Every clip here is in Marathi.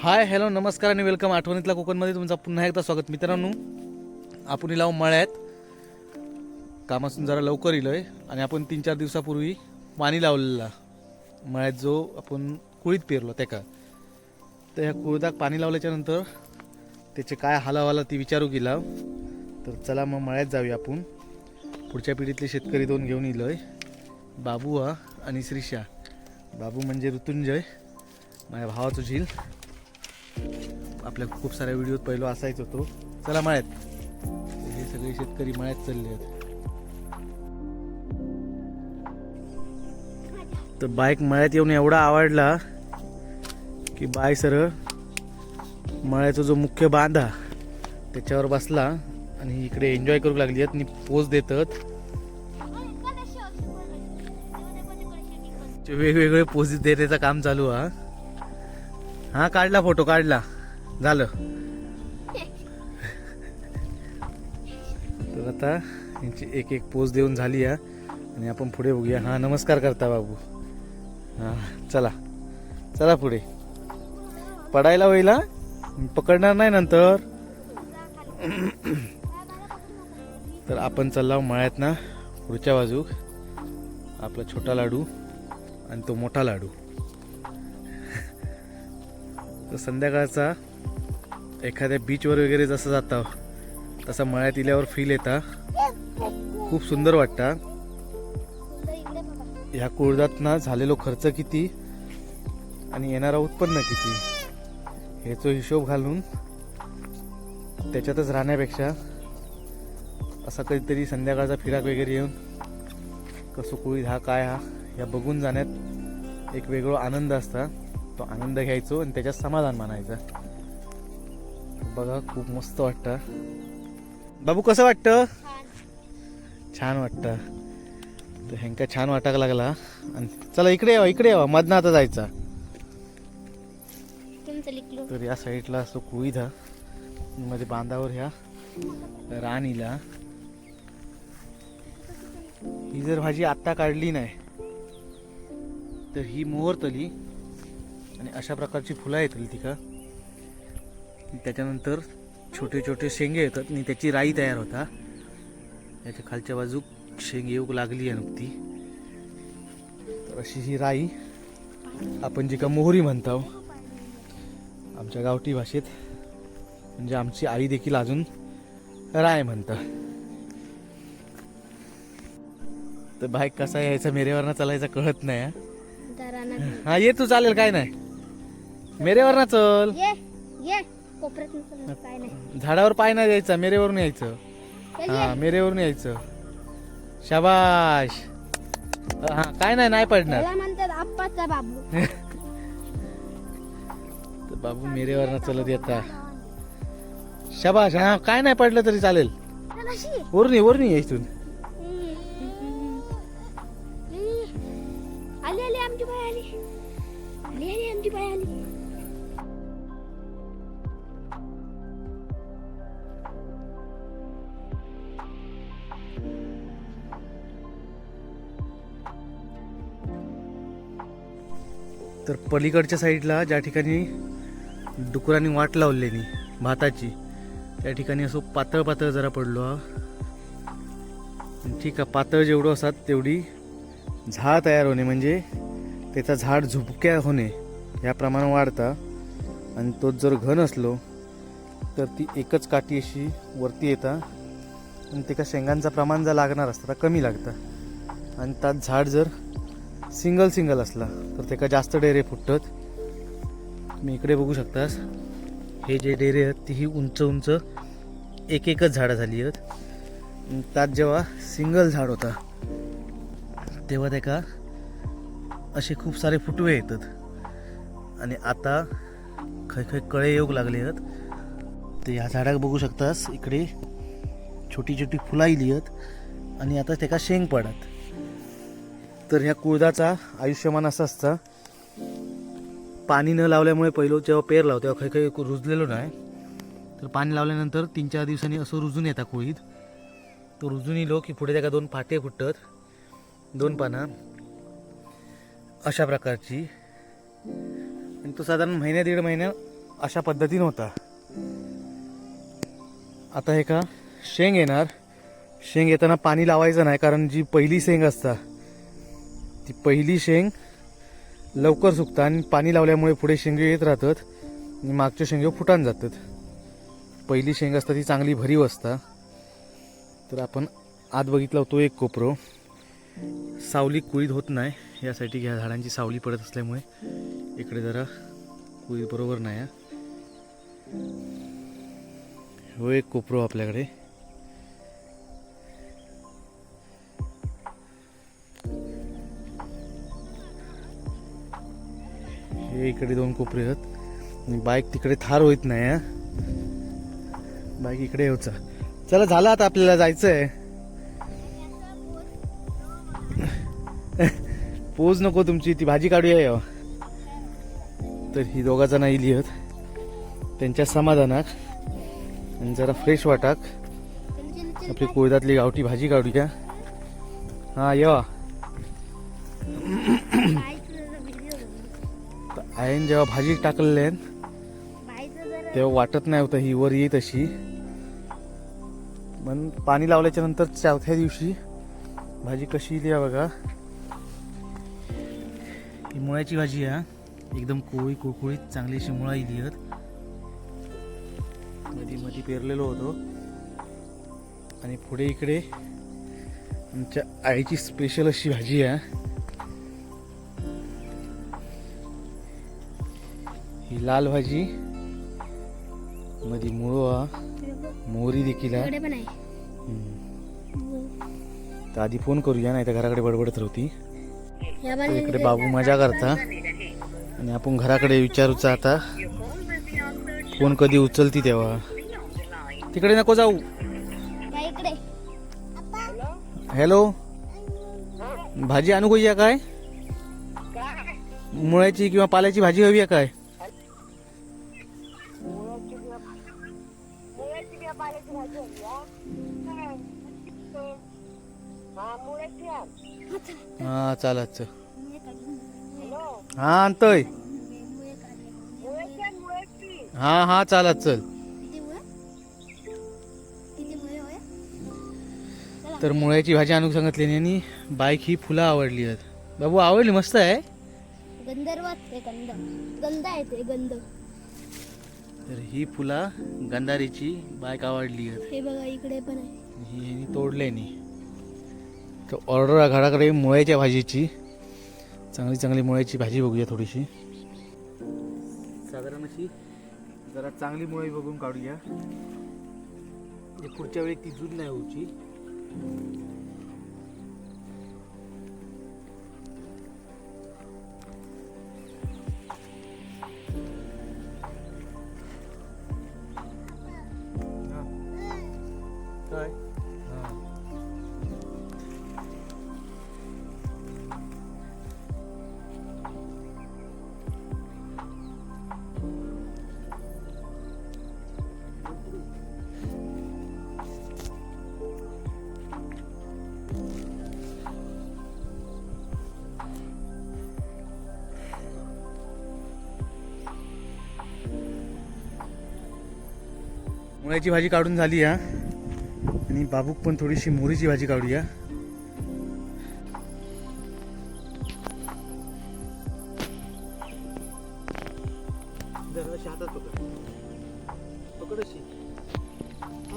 हाय हॅलो नमस्कार आणि वेलकम आठवणीतला कोकणमध्ये तुमचा पुन्हा एकदा स्वागत. मित्रांनो आपण लावून मळ्यात. कामासून जरा लवकर इलोय आणि आपण तीन चार दिवसापूर्वी पाणी लावलेला. मळ्यात जो आपण कुळीत पेरलो त्या का तर ह्या कुळदाक पाणी लावल्याच्यानंतर त्याचे काय हालावाला ती विचारू गेला. तर चला मग मळ्यात जाऊया आपण. पुढच्या पिढीतले शेतकरी दोन घेऊन इलो आहे बाबू हा आणि श्रीषा. बाबू म्हणजे ऋतुंजय. माझ्या भावाचं झील. आपल्या खूप साऱ्या व्हिडिओत पहिलो असायच होतो चला मळ्यात. हे सगळे शेतकरी मळ्यात चालले आहेत. तर बाईक मळ्यात येऊन एवढा आवडला की बाय सरळ मळ्याचा जो मुख्य बांधा त्याच्यावर बसला आणि इकडे एन्जॉय करू लागली आहेत आणि पोज देतात. ते वेगवेगळे पोझिस देण्याचं काम चालू हा. हा काढला फोटो काढला. झालं. तर आता यांची एक एक पोज देऊन झाली या आणि आपण पुढे बघूया. हा नमस्कार करता बाबू. हा चला. चला पुढे. पडायला होईल पकडणार नाही नंतर. तर आपण चालला मळ्यात ना पुढच्या बाजूक. आपला छोटा लाडू आणि तो मोठा लाडू. तर संध्याकाळचा एखाद्या बीचवर वगैरे जसं जाता तसा मळ्यात इल्यावर फील येता. खूप सुंदर वाटता. ह्या कुळदातनं झालेलो खर्च किती आणि येणारा उत्पन्न किती ह्याचा हिशोब घालून त्याच्यातच राहण्यापेक्षा असा कधीतरी संध्याकाळचा फिराक वगैरे येऊन कसं कुळीत हा काय हा या बघून जाण्यात एक वेगळा आनंद असता. तो आनंद घ्यायचो आणि त्याच्यात समाधान मानायचं. बघा खूप मस्त वाटतं. बाबू कसं वाटतं? छान वाटतं. तर ह्यांका छान वाटायला लागला. आणि चला इकडे यावा इकडे यावा मधनं आता जायचा तर या साईडला असतो हा मध्ये बांधावर ह्या राणीला. ही जर भाजी आत्ता काढली नाही तर ही मोहरतली. आणि अशा प्रकारची फुलं येतली ती का त्याच्यानंतर छोटे छोटे शेंगे येतात. आणि त्याची राई तयार होता. त्याच्या खालच्या बाजू शेंग येऊ लागली आहे नुकती. तर अशी ही राई आपण जी का मोहरी म्हणतो आमच्या गावठी भाषेत म्हणजे आमची आई देखील अजून राय म्हणतं. तर बाईक कसा यायचा मेरेवरनं चालायचा कळत नाही हा. हा ये तू चालेल काय नाही. मेरेवरनं चल. ये ये. कोपऱ्यात नसेल काय नाही. झाडावर पाय नाही द्यायचा मेरेवरून यायचं. ये, हा मेरेवरून यायचं. शाबाश. हा काय नाही नाही पडणार. त्याला म्हणतात आप्पाचा बाबू. तर बाबू मेरेवरनं चलत येता. शाबाश. हा काय नाही पडलं तरी चालेल. अशी. वरून ये वरून ये इथून. आली आली आमची बाई आली. आली आली आमची बाई आली. तर पलीकडच्या साईडला ज्या ठिकाणी डुकरांनी वाट लावलेली भाताची त्या ठिकाणी असं पातळ पातळ जरा पडलो हा. ठीक आहे पातळ जेवढं असतात तेवढी झाड तयार होणे म्हणजे त्याचा झाड झुपक्या होणे या प्रमाण वाढता. आणि तोच जर घन असलो तर ती एकच काठी अशी वरती येता. आणि त्याच्या शेंगांचं प्रमाण जर लागणार असतं तर कमी लागतं. आणि त्यात झाड जर सिंगल सिंगल असला तर त्याका जास्त डेरे फुटतात? तुम्ही इकडे बघू शकतास. हे जे डेरे आहेत तीही उंच उंच एक एकच झाडं झाली आहेत. त्यात जेव्हा सिंगल झाड होता तेव्हा त्याका असे खूप सारे फुटवे येतात. आणि आता खै खै कळे येऊ लागले आहेत. ते ह्या झाडाक बघू शकतास इकडे छोटी छोटी फुलं आयली आहेत. आणि आता त्याका शेंग पडत. तर ह्या कुळदाचा आयुष्यमान असं असतं. पाणी न लावल्यामुळे पहिलं जेव्हा पेर लावतो तेव्हा काही काही रुजलेलो नाही. तर पाणी लावल्यानंतर तीन चार दिवसांनी असं रुजून येतात कुळीत. तो रुजून येलो की पुढे त्याका दोन फाटे फुटतात. दोन पानं. अशा प्रकारची. आणि तो साधारण महिन्या दीड महिन्या अशा पद्धतीनं होता. आता हे का? शेंग येणार. शेंग येताना पाणी लावायचं नाही कारण जी पहिली शेंग असता ती पहिली शेंग लवकर सुकतात आणि पाणी लावल्यामुळे पुढे शेंगे येत राहतात आणि मागच्या शेंगे फुटान जातात. पहिली शेंग असता ती चांगली भरीव असता. तर आपण आत बघितला होतो एक कोपरो. सावली कुळीत होत नाही यासाठी ह्या झाडांची सावली पडत असल्यामुळे इकडे जरा कुळीत बरोबर नाही हा. हो एक कोपरो आपल्याकडे. इकडे दोन कोपरे आहेत. आणि बाईक तिकडे थार होत नाही हा. बाईक इकडे येऊचा. चला झालं आता आपल्याला जायचंय. पोज नको तुमची ती भाजी काढूया या. तर ही दोघा जण येईल आहेत त्यांच्या समाधानात. आणि जरा फ्रेश वाटाक. आपली कोयदातली गावठी भाजी काढूया. हा येवा आईन जेव्हा भाजी टाकले बाईचं जरा तेव्हा वाटत नाही होतं ही वर येत अशी पण पाणी लावल्याच्या नंतर चौथ्या दिवशी भाजी कशी येते बघा. ही मुळ्याची भाजी आहे एकदम कोळी कुळकुळीत चांगली अशी मुळा आहेत. मध्ये मध्ये पेरलेलो होतो. आणि पुढे इकडे आमच्या आईची स्पेशल अशी भाजी आहे. ही लाल भाजी मध्ये मुळवा मोहरी देखील आहे. तर आधी फोन करूया नाही तर घराकडे बडबडत राहती. इकडे बाबू मजा करता. आणि आपण घराकडे विचारूचा आता. फोन कधी उचलती तेव्हा. तिकडे नको जाऊ. हॅलो? भाजी आणू या काय? मुळ्याची किंवा पाल्याची भाजी हवी आहे काय? हा चालत हा आणतोय. हा हा चालत चल. तर मुळ्याची भाजी आणून सांगितली आणि बाईक ही फुलं आवडली आहेत. बाबू आवडली? मस्त आहे? गंध तर ही फुला गंधारीची बाईक आवडली आहेत. हे बघा इकडे पण आहे. ही तोडले नाही तर ऑर्डर घराकडे मुळ्याच्या भाजीची. चांगली चांगली मुळ्याची भाजी बघूया थोडीशी. साधारण अशी जरा चांगली मुळे बघून काढूया. म्हणजे पुढच्या वेळी ती जून नाही होऊची. मुळ्याची भाजी काढून झाली या. आणि बाबूक पण थोडीशी मोरीची भाजी काढूया.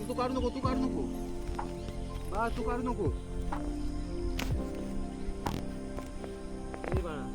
तू काढू नको तू काढू नको. बा तू काढू नको. बाळा.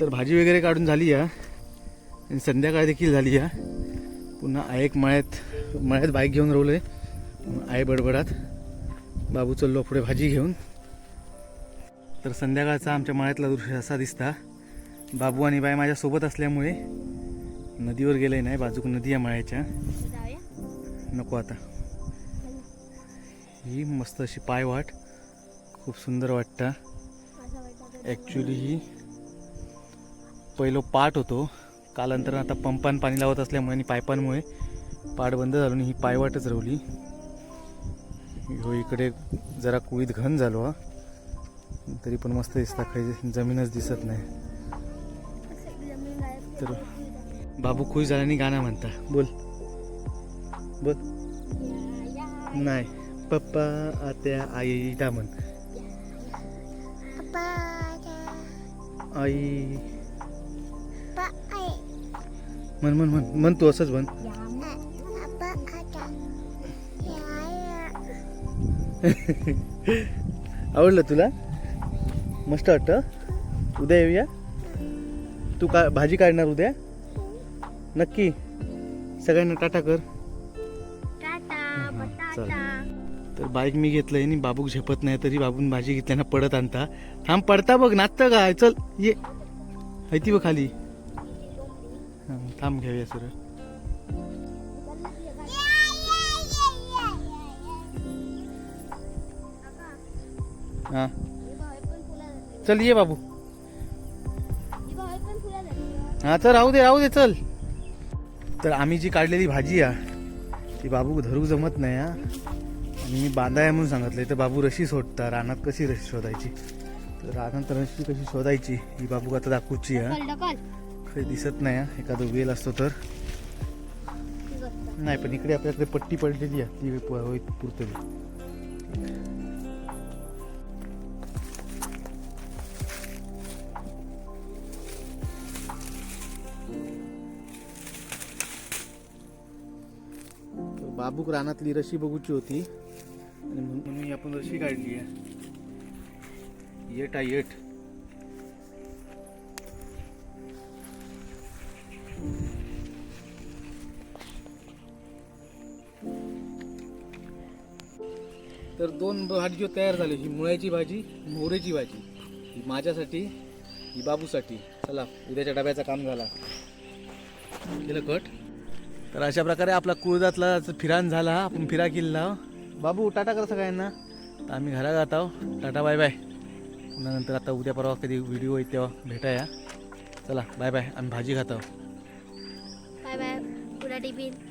तर भाजी वगैरे काढून झाली या. आणि संध्याकाळ देखील झाली या. पुन्हा आहे एक मळ्यात मळ्यात बाईक घेऊन रोवलं आहे आई बडबडात. बाबू चललो पुढे भाजी घेऊन. तर संध्याकाळचा आमच्या मळ्यातला दृश्य असा दिसता. बाबू आणि बाई माझ्यासोबत असल्यामुळे नदीवर गेले नाही बाजूक नदी आहे मळ्याच्या. नको आता. ही मस्त अशी पायवाट. खूप सुंदर वाटतं. ॲक्च्युली ही पहिलं पाट होतो. कालांतरानं आता पंपान पाणी लावत असल्यामुळे आणि पायपांमुळे पाट बंद झालो आणि ही पायवाटच रवली. हो इकडे जरा कुळीत घन झालो हा. तरी पण मस्त दिसता काही जमीनच दिसत नाही. तर बाबू खुश झाल्याने गाणं म्हणता. बोल. बोल. नाही. पप्पा आत्या आई दा म्हण. पप्पा आई. म्हण म्हण म्हण. म्हण तू असंच म्हण. आवडलं तुला? मस्त वाटतं? उद्या येऊया? तू का भाजी काढणार उद्या? नक्की. सगळ्यांना टाटा कर. चल. तर बाईक मी घेतलंय आणि बाबूक झेपत नाही तरी बाबून भाजी घेतल्यानं पडत आणता. थांब पडता बघ नाचतं काय चल ये. हायती बघ खाली. थांब घेऊया सर हा. चल ये बाबू. हा चल राहू दे राहू दे चल. तर आम्ही जी काढलेली भाजी आहे ती बाबू धरू जमत नाही हा. आणि मी बांधाय म्हणून सांगितलंय तर बाबू रशी सोडता रानात कशी रशी शोधायची? तर रानात रशी कशी शोधायची ही बाबू आता दाखवूची हा. काही दिसत नाही हा. एखादं वेल असतो तर. नाही पण इकडे आपल्याकडे पट्टी पडलेली आहे. ती प- पुरतली बाबूक रानातली रशी बघूची होती. आणि म्हणून आपण रशी काढली आहे. येट आहे येट. दोन भाजी तयार झाली ही मुळ्याची भाजी मोहरेची भाजी ही माझ्यासाठी ही बाबूसाठी. चला उद्याच्या डब्याचा काम झाला. केलं कट. तर अशा प्रकारे आपला कुळदातला फिरान झाला. आपण फिरा किल्ला. बाबू टाटा करा सगळ्यांना. तर आम्ही घरा जात आहो टाटा बाय बाय. पुन्हा नंतर आता उद्या परवा कधी व्हिडिओ येईल तेव्हा भेटाया. चला बाय बाय. आम्ही भाजी खात आहो बाय बाय. पुरा टिफिन.